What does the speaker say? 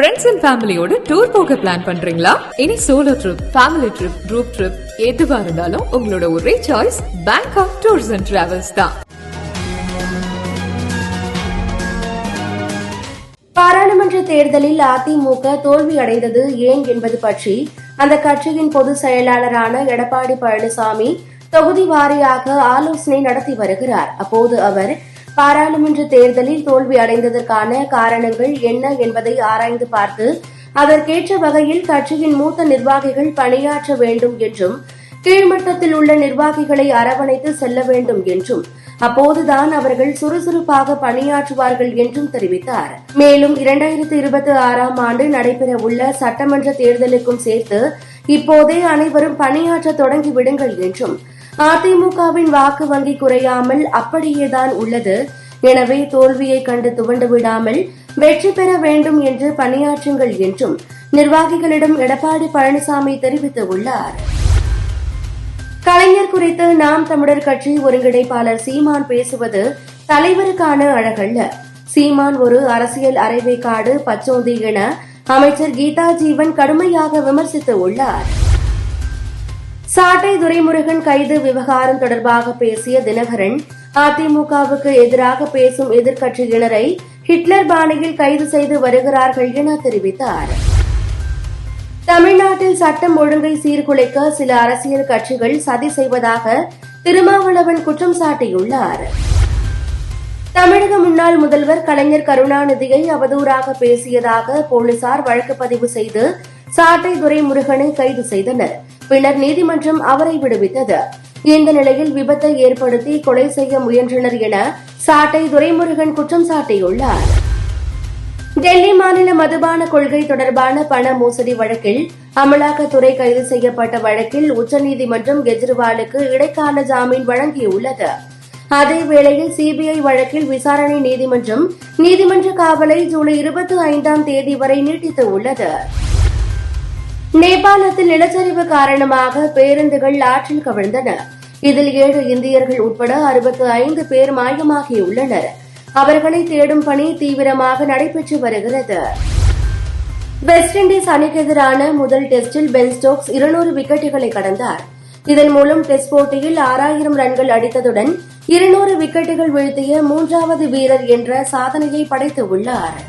Friends and ஃபேமிலியோட tour போக plan பண்றீங்களா? இனி solo trip family trip group trip எதுவா இருந்தாலும் உங்களோட ஒரே choice Bangkok tours and travels தான். பாராளுமன்ற தேர்தலில் அதிமுக தோல்வி அடைந்தது ஏன் என்பது பற்றி அந்த கட்சியின் பொதுச் செயலாளரான எடப்பாடி பழனிசாமி தொகுதி வாரியாக ஆலோசனை நடத்தி வருகிறார். அப்போது அவர் பாராளுமன்ற தேர்தலில் தோல்வி அடைந்ததற்கான காரணங்கள் என்ன என்பதை ஆராய்ந்து பார்த்து அதற்கேற்ற வகையில் கட்சியின் மூத்த நிர்வாகிகள் பணியாற்ற வேண்டும் என்றும் கீழ்மட்டத்தில் உள்ள நிர்வாகிகளை அரவணைத்து செல்ல வேண்டும் என்றும் அப்போதுதான் அவர்கள் சுறுசுறுப்பாக பணியாற்றுவார்கள் என்றும் தெரிவித்தார். மேலும் இரண்டாயிரத்தி இருபத்தி ஆறாம் ஆண்டு நடைபெறவுள்ள சட்டமன்ற தேர்தலுக்கும் சேர்த்து இப்போதே அனைவரும் பணியாற்ற தொடங்கி விடுங்கள் என்றும் அதிமுகவின் வாக்கு வங்கி குறையாமல் அப்படியேதான் உள்ளது. எனவே தோல்வியை கண்டு துவண்டு விடாமல் வெற்றி பெற வேண்டும் என்று பணியாற்றுங்கள் என்றும் நிர்வாகிகளிடம் எடப்பாடி பழனிசாமி தெரிவித்துள்ளார். கலைஞர் குறித்து நாம் தமிழர் கட்சி ஒருங்கிணைப்பாளர் சீமான் பேசுவது தலைவருக்கான அழகல்ல. சீமான் ஒரு அரசியல் அரைவேக்காடு பச்சோந்தி என அமைச்சர் கீதா ஜீவன் கடுமையாக விமர்சித்து உள்ளார். சாட்டை துரைமுருகன் கைது விவகாரம் தொடர்பாக பேசிய தினகரன் அதிமுகவுக்கு எதிராக பேசும் எதிர்க்கட்சியினரை ஹிட்லர் பாணியில் கைது செய்து வருகிறார்கள் என தெரிவித்தார். தமிழ்நாட்டில் சட்டம் ஒழுங்கை சீர்குலைக்க சில அரசியல் கட்சிகள் சதி செய்வதாக திருமாவளவன் குற்றம் சாட்டியுள்ளார். தமிழக முன்னாள் முதல்வர் கலைஞர் கருணாநிதியை அவதூறாக பேசியதாக போலீசார் வழக்கு பதிவு செய்து சாட்டை துரைமுருகனை கைது செய்தனர். பின்னர் நீதிமன்றம் அவரை விடுவித்தது. இந்த நிலையில் விபத்தை ஏற்படுத்தி கொலை செய்ய முயன்றனர் என சாட்டை துரைமுருகன் குற்றம் சாட்டியுள்ளார். டெல்லி மாநில மதுபான கொள்கை தொடர்பான பண மோசடி வழக்கில் அமலாக்கத்துறை கைது செய்யப்பட்ட வழக்கில் உச்சநீதிமன்றம் கெஜ்ரிவாலுக்கு இடைக்கால ஜாமீன் வழங்கியுள்ளது. அதேவேளையில் சிபிஐ வழக்கில் விசாரணை நீதிமன்றம் நீதிமன்ற காவலை ஜூலை இருபத்தி ஐந்தாம் தேதி வரை நீட்டித்துள்ளது நேபாளத்தில் நிலச்சரிவு காரணமாக பேருந்துகள் ஆற்றில் கவிழ்ந்தன. இதில் ஏழு இந்தியர்கள் உட்பட அறுபத்து ஐந்து பேர் மாயமாகியுள்ளனர். அவர்களை தேடும் பணி தீவிரமாக நடைபெற்று வருகிறது. வெஸ்ட் இண்டீஸ் அணிக்கு எதிரான முதல் டெஸ்டில் பென் ஸ்டோக்ஸ் இருநூறு விக்கெட்டுகளை கடந்தார். இதன் மூலம் டெஸ்ட் போட்டியில் ஆறாயிரம் ரன்கள் அடித்ததுடன் இருநூறு விக்கெட்டுகள் வீழ்த்திய மூன்றாவது வீரர் என்ற சாதனையை படைத்துள்ளார்